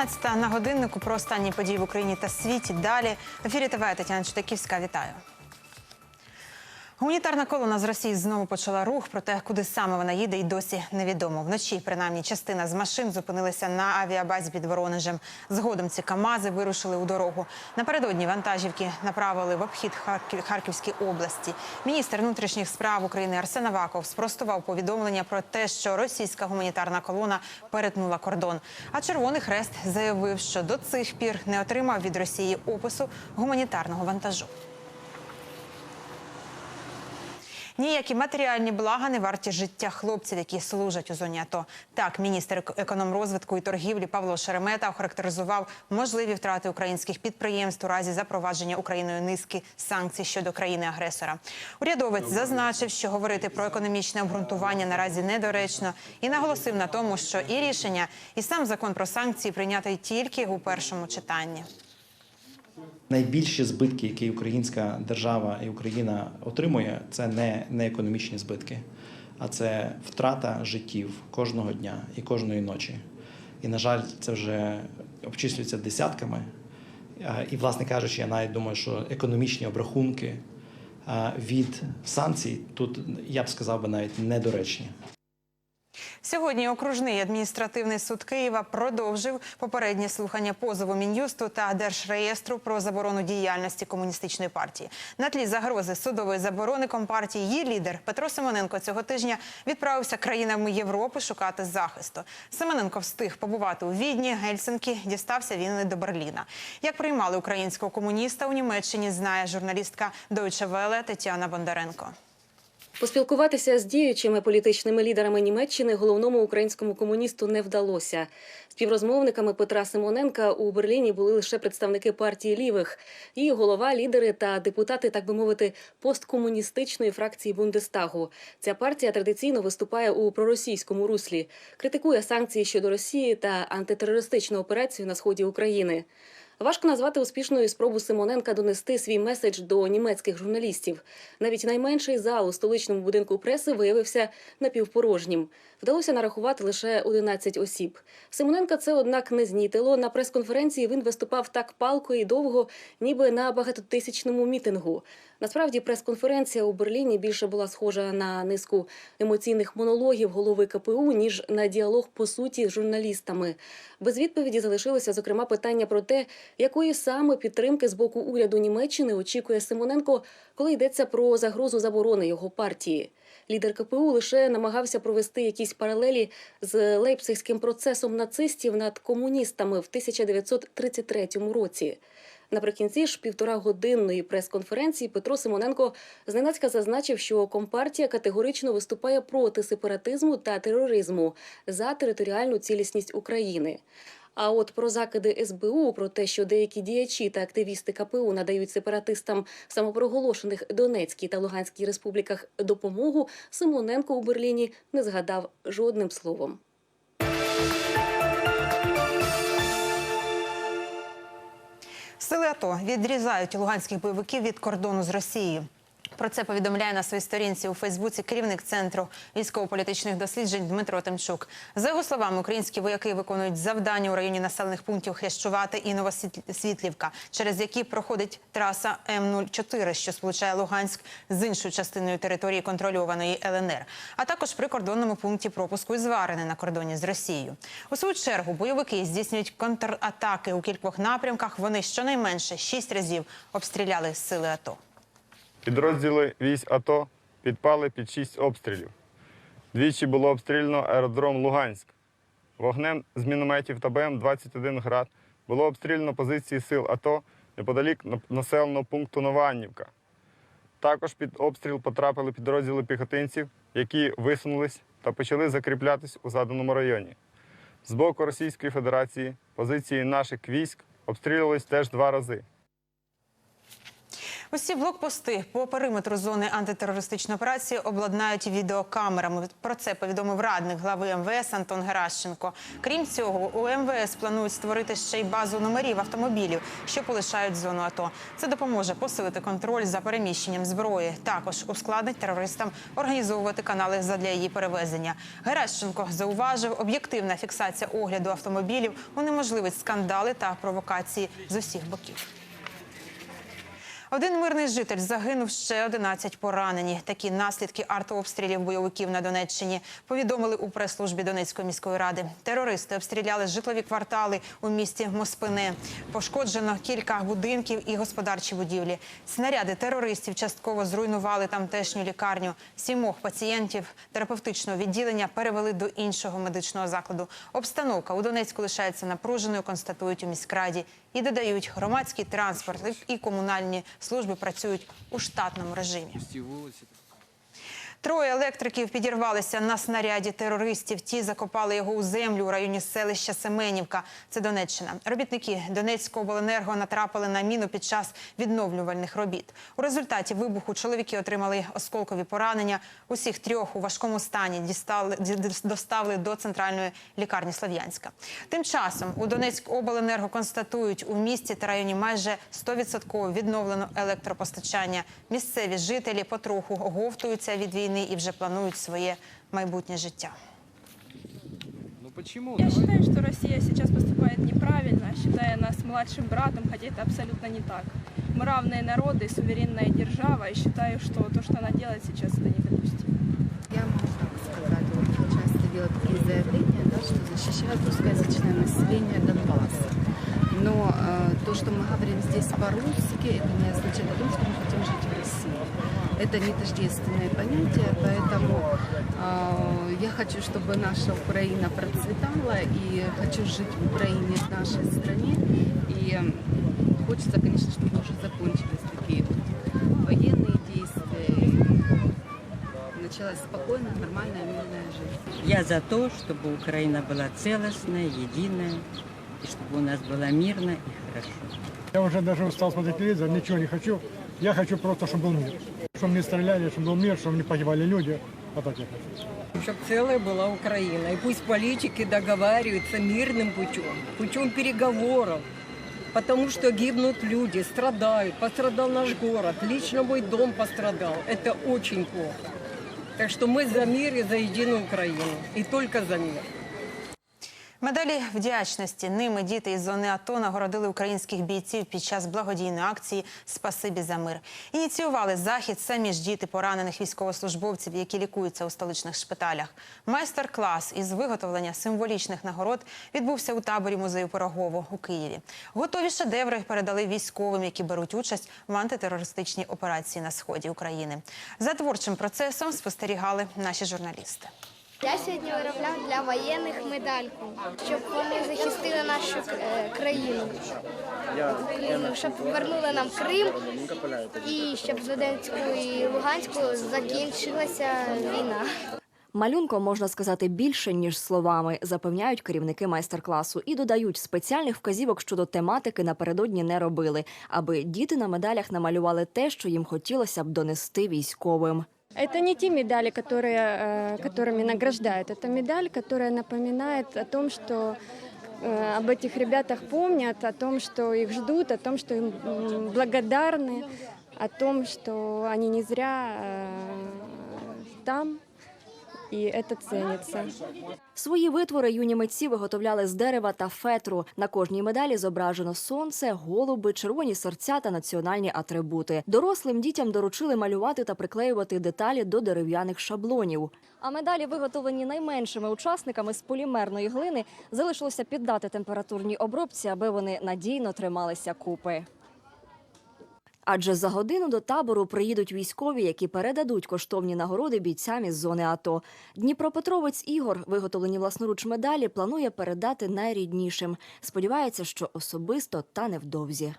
12 на годиннику про останні події в Україні та світі. Далі в ефірі ТВ Тетяна Чутаківська. Вітаю. Гуманітарна колона з Росії знову почала рух, проте куди саме вона їде, і досі невідомо. Вночі, принаймні, частина з машин зупинилися на авіабазі під Воронежем. Згодом ці КАМАЗи вирушили у дорогу. Напередодні вантажівки направили в обхід Харків- Харківській області. Міністр внутрішніх справ України Арсен Аваков спростував повідомлення про те, що російська гуманітарна колона перетнула кордон. А Червоний Хрест заявив, що до цих пір не отримав від Росії опису гуманітарного вантажу. Ніякі матеріальні блага не варті життя хлопців, які служать у зоні АТО. Так, міністр ек- економрозвитку і торгівлі Павло Шеремета охарактеризував можливі втрати українських підприємств у разі запровадження Україною низки санкцій щодо країни-агресора. Урядовець зазначив, що говорити про економічне обґрунтування наразі недоречно, і наголосив на тому, що і рішення, і сам закон про санкції прийнятий тільки у першому читанні. Найбільші збитки, які українська держава і Україна отримує, це не, не економічні збитки, а це втрата життів кожного дня і кожної ночі. І, на жаль, це вже обчислюється десятками. І, власне кажучи, я навіть думаю, що економічні обрахунки від санкцій тут я б сказав би навіть недоречні. Сьогодні окружний адміністративний суд Києва продовжив попереднє слухання позову мін'юсту та держреєстру про заборону діяльності комуністичної партії. На тлі загрози судової заборони компартії її лідер Петро Симоненко цього тижня відправився країнами Європи шукати захисту. Симоненко встиг побувати у Відні, Гельсинкі, дістався він і до Берліна. Як приймали українського комуніста у Німеччині, знає журналістка Deutsche Welle Тетяна Бондаренко. Поспілкуватися з діючими політичними лідерами Німеччини головному українському комуністу не вдалося. Співрозмовниками Петра Симоненка у Берліні були лише представники партії лівих, її голова, лідери та депутати, так би мовити, посткомуністичної фракції Бундестагу. Ця партія традиційно виступає у проросійському руслі, критикує санкції щодо Росії та антитерористичну операцію на сході України. Важко назвати успішною спробу Симоненка донести свій меседж до німецьких журналістів. Навіть найменший зал у столичному будинку преси виявився напівпорожнім. Вдалося нарахувати лише 11 осіб. Симоненка це, однак, не знітило. На прес-конференції він виступав так палко і довго, ніби на багатотисячному мітингу. Насправді, прес-конференція у Берліні більше була схожа на низку емоційних монологів голови КПУ, ніж на діалог по суті з журналістами. Без відповіді залишилося зокрема питання про те, якої саме підтримки з боку уряду Німеччини очікує Симоненко, коли йдеться про загрозу заборони його партії. Лідер КПУ лише намагався провести якісь паралелі з лейпцигським процесом нацистів над комуністами в 1933 році. Наприкінці ж півторагодинної прес-конференції Петро Симоненко зненацька зазначив, що компартія категорично виступає проти сепаратизму та тероризму за територіальну цілісність України. А от про закиди СБУ про те, що деякі діячі та активісти КПУ надають сепаратистам самопроголошених Донецькій та Луганській республіках допомогу, Симоненко у Берліні не згадав жодним словом. Сили АТО відрізають луганських бойовиків від кордону з Росією. Про це повідомляє на своїй сторінці у Фейсбуці керівник центру військово-політичних досліджень Дмитро Тимчук. За його словами, українські вояки виконують завдання у районі населених пунктів Хрещувати і Новосвітлівка, через які проходить траса М04, що сполучає Луганськ з іншою частиною території контрольованої ЛНР, а також прикордонному пункті пропуску із Варини на кордоні з Росією. У свою чергу бойовики здійснюють контратаки у кількох напрямках. Вони щонайменше шість разів обстріляли сили АТО. Підрозділи військ АТО підпали під шість обстрілів. Двічі було обстріляно аеродром Луганськ. Вогнем з мінометів та БМ-21 «Град» було обстріляно позиції сил АТО неподалік населеного пункту Нованівка. Також під обстріл потрапили підрозділи піхотинців, які висунулись та почали закріплятись у заданому районі. З боку Російської Федерації позиції наших військ обстрілювались теж два рази. Усі блокпости по периметру зони антитерористичної операції обладнають відеокамерами. Про це повідомив радник глави МВС Антон Геращенко. Крім цього, у МВС планують створити ще й базу номерів автомобілів, що полишають зону АТО. Це допоможе посилити контроль за переміщенням зброї. Також ускладнить терористам організовувати канали задля її перевезення. Геращенко зауважив, об'єктивна фіксація огляду автомобілів унеможливить скандали та провокації з усіх боків. Один мирний житель загинув, ще 11 поранені. Такі наслідки артобстрілів бойовиків на Донеччині повідомили у прес-службі Донецької міської ради. Терористи обстріляли житлові квартали у місті Моспине. Пошкоджено кілька будинків і господарчі будівлі. Снаряди терористів частково зруйнували тамтешню лікарню. Сімох пацієнтів терапевтичного відділення перевели до іншого медичного закладу. Обстановка у Донецьку лишається напруженою, констатують у міськраді. І додають, громадський транспорт і комунальні служби працюють у штатному режимі. Троє електриків підірвалися на снаряді терористів. Ті закопали його у землю у районі селища Семенівка. Це Донеччина. Робітники Донецького обленерго натрапили на міну під час відновлювальних робіт. У результаті вибуху чоловіки отримали осколкові поранення. Усіх трьох у важкому стані дістали доставили до центральної лікарні Слов'янська. Тим часом у Донецькобленерго констатують, у місті та районі майже 100% відновлено електропостачання. Місцеві жителі потроху оговтуються від війни і вже планують своє майбутнє життя. Ну почему? Я Давай- считаю, что Россия сейчас поступает неправильно, считая нас младшим братом, хотя это абсолютно не так. Мы равные народы, суверенная держава, и считаю, что то, что она делает сейчас, это недопустимо. Я могу так сказать, очень часто делают такие заявления, да, что защищают русскоязычное население Донбасса. Но э, то, что мы говорим здесь по-русски, это не означает о том, что мы хотим жить в России. Это не тождественное понятие, поэтому э, я хочу, чтобы наша Украина процветала, и хочу жить в Украине, в нашей стране. И хочется, конечно, чтобы уже закончились такие вот военные действия, и началась спокойная, нормальная, мирная жизнь. Я за то, чтобы Украина была целостная, единая, и чтобы у нас было мирно и хорошо. Я уже даже устал смотреть телевизор, ничего не хочу. Я хочу просто, чтобы был мир. Чтобы не стреляли, чтобы был мир, чтобы не погибали люди. Вот так я хочу. чтобы целая была Украина. И пусть политики договариваются мирным путем, путем переговоров. Потому что гибнут люди, страдают. Пострадал наш город, лично мой дом пострадал. Это очень плохо. Так что мы за мир и за единую Украину. И только за мир. Медалі вдячності ними діти із зони АТО нагородили українських бійців під час благодійної акції Спасибі за мир. Ініціювали захід самі ж діти поранених військовослужбовців, які лікуються у столичних шпиталях. Майстер-клас із виготовлення символічних нагород відбувся у таборі музею Пирогово у Києві. Готові шедеври передали військовим, які беруть участь в антитерористичній операції на сході України. За творчим процесом спостерігали наші журналісти. Я сьогодні виробляв для воєнних медальку, щоб вони захистили нашу е, країну. Україну, щоб повернули нам Крим і щоб з Донецьку і Луганську закінчилася війна. Малюнком можна сказати більше ніж словами, запевняють керівники майстер-класу і додають спеціальних вказівок щодо тематики напередодні не робили, аби діти на медалях намалювали те, що їм хотілося б донести військовим. Это не те медали, которые, э, которыми награждают. Это медаль, которая напоминает о том, что э, об этих ребятах помнят, о том, что их ждут, о том, что им м, благодарны, о том, что они не зря э, там, и это ценится. Свої витвори юні митці виготовляли з дерева та фетру. На кожній медалі зображено сонце, голуби, червоні серця та національні атрибути. Дорослим дітям доручили малювати та приклеювати деталі до дерев'яних шаблонів. А медалі, виготовлені найменшими учасниками з полімерної глини, залишилося піддати температурній обробці, аби вони надійно трималися купи. Адже за годину до табору приїдуть військові, які передадуть коштовні нагороди бійцям із зони АТО. Дніпропетровець Ігор, виготовлені власноруч медалі, планує передати найріднішим. Сподівається, що особисто та невдовзі.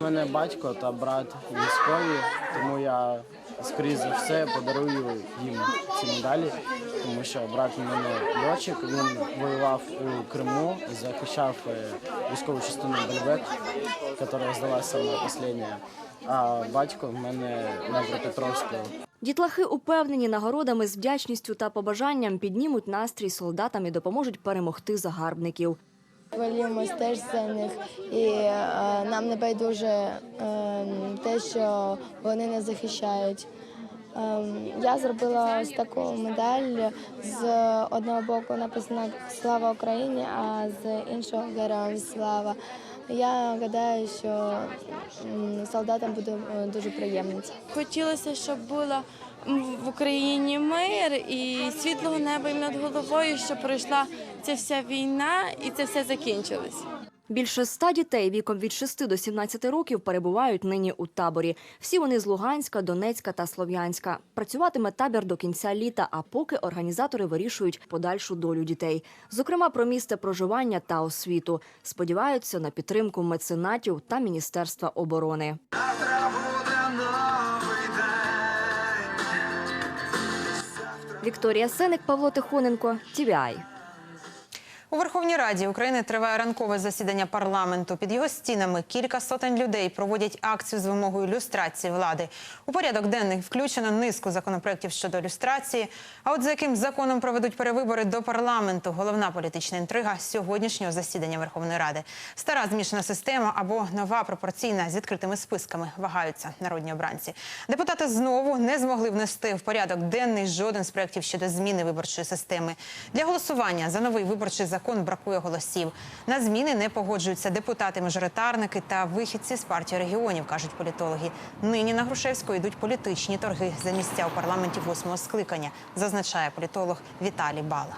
У мене батько та брат військові, тому я скоріш за все подарую їм ці медалі. Тому що брат мене льотчик, він воював у Криму і захищав е, військову частину Бельвек, яка здалася саме остання. А батько в мене на Дніпропетровську. Дітлахи упевнені нагородами з вдячністю та побажанням піднімуть настрій солдатам і допоможуть перемогти загарбників. Хвилюємось теж за них, і е, нам не байдуже е, те, що вони нас захищають. Е, я зробила ось таку медаль з одного боку написано Слава Україні, а з іншого героям слава. Я гадаю, що солдатам буде е, дуже приємно. Хотілося, щоб було в Україні мир і світлого неба над головою, щоб пройшла ця вся війна і це все закінчилось. Більше ста дітей віком від 6 до 17 років перебувають нині у таборі. Всі вони з Луганська, Донецька та Слов'янська. Працюватиме табір до кінця літа, а поки організатори вирішують подальшу долю дітей. Зокрема, про місце проживання та освіту. Сподіваються на підтримку меценатів та Міністерства оборони. Вікторія Сеник, Павло Тихоненко, TVI. У Верховній Раді України триває ранкове засідання парламенту. Під його стінами кілька сотень людей проводять акцію з вимогою люстрації влади. У порядок денний включено низку законопроєктів щодо люстрації. А от за яким законом проведуть перевибори до парламенту, головна політична інтрига сьогоднішнього засідання Верховної Ради. Стара змішана система або нова пропорційна з відкритими списками вагаються народні обранці. Депутати знову не змогли внести в порядок денний жоден з проєктів щодо зміни виборчої системи. Для голосування за новий виборчий закон бракує голосів. На зміни не погоджуються депутати-мажоритарники та вихідці з партії регіонів, кажуть політологи. Нині на Грушевську йдуть політичні торги за місця у парламенті восьмого скликання, зазначає політолог Віталій Бала.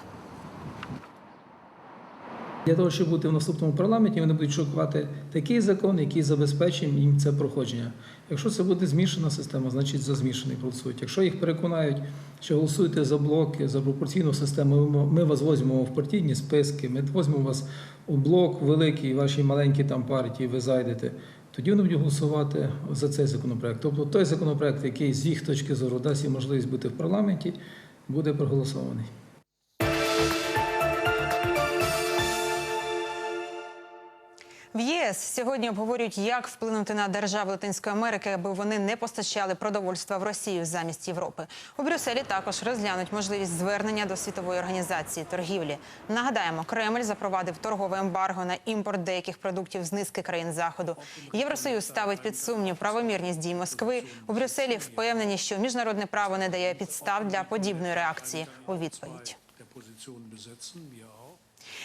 Для того, щоб бути в наступному парламенті, вони будуть шукати такий закон, який забезпечить їм це проходження. Якщо це буде змішана система, значить за змішаний голосують. Якщо їх переконають, що голосуєте за блоки, за пропорційну систему, ми- вас візьмемо в партійні списки, ми візьмемо вас у блок великий, ваші маленькі там партії, ви зайдете. Тоді вони будуть голосувати за цей законопроект. Тобто той законопроект, який з їх точки зору дасть їм можливість бути в парламенті, буде проголосований. В ЄС сьогодні обговорюють, як вплинути на держави Латинської Америки, аби вони не постачали продовольства в Росію замість Європи. У Брюсселі також розглянуть можливість звернення до світової організації торгівлі. Нагадаємо, Кремль запровадив торгове ембарго на імпорт деяких продуктів з низки країн заходу. Євросоюз ставить під сумнів правомірність дій Москви. У Брюсселі впевнені, що міжнародне право не дає підстав для подібної реакції у відповідь.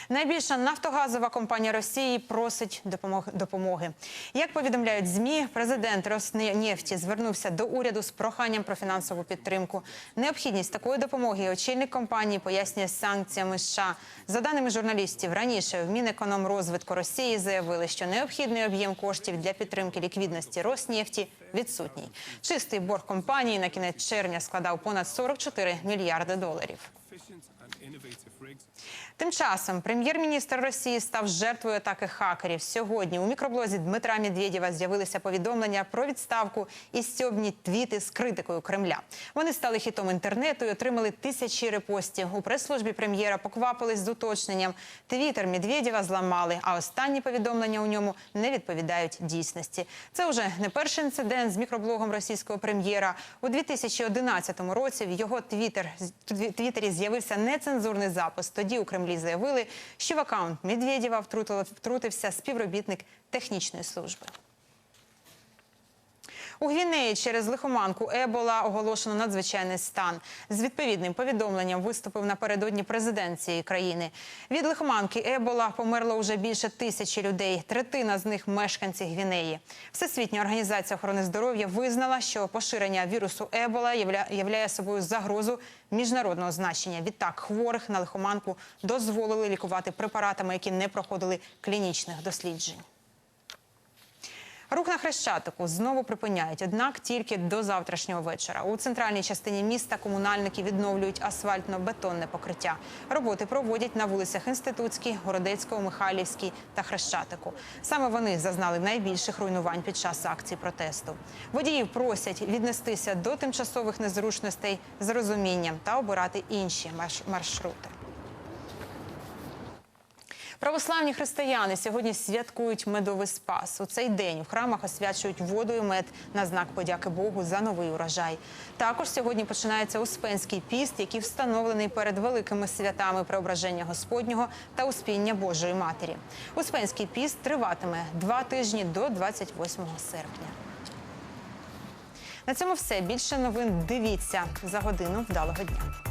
Найбільша нафтогазова компанія Росії просить допомог- допомоги. Як повідомляють змі, президент Роснефті звернувся до уряду з проханням про фінансову підтримку. Необхідність такої допомоги очільник компанії пояснює санкціями США. За даними журналістів, раніше в Мінекономрозвитку Росії заявили, що необхідний об'єм коштів для підтримки ліквідності Роснефті відсутній. Чистий борг компанії на кінець червня складав понад 44 мільярди доларів. Тим часом прем'єр-міністр Росії став жертвою атаки хакерів. Сьогодні у мікроблозі Дмитра Медведєва з'явилися повідомлення про відставку і стьобні твіти з критикою Кремля. Вони стали хітом інтернету і отримали тисячі репостів. У прес-службі прем'єра поквапились з уточненням. Твіттер Медведєва зламали, а останні повідомлення у ньому не відповідають дійсності. Це вже не перший інцидент з мікроблогом російського прем'єра. У 2011 році в його твіттер твіттері з'явився нецензурний запис. Тоді у Кремлі заявили, що в аккаунт Медведєва втрутився співробітник технічної служби. У Гвінеї через лихоманку Ебола оголошено надзвичайний стан. З відповідним повідомленням виступив напередодні президент цієї країни. Від лихоманки Ебола померло вже більше тисячі людей. Третина з них мешканці Гвінеї. Всесвітня організація охорони здоров'я визнала, що поширення вірусу Ебола являє собою загрозу міжнародного значення. Відтак хворих на лихоманку дозволили лікувати препаратами, які не проходили клінічних досліджень. Рух на хрещатику знову припиняють, однак тільки до завтрашнього вечора. У центральній частині міста комунальники відновлюють асфальтно-бетонне покриття. Роботи проводять на вулицях Інститутській, Городецького, Михайлівській та Хрещатику. Саме вони зазнали найбільших руйнувань під час акції протесту. Водіїв просять віднестися до тимчасових незручностей з розумінням та обирати інші марш- маршрути. Православні християни сьогодні святкують медовий спас. У цей день в храмах освячують воду і мед на знак подяки Богу за новий урожай. Також сьогодні починається Успенський піст, який встановлений перед великими святами Преображення Господнього та Успіння Божої Матері. Успенський піст триватиме два тижні до 28 серпня. На цьому все. Більше новин дивіться за годину. Вдалого дня.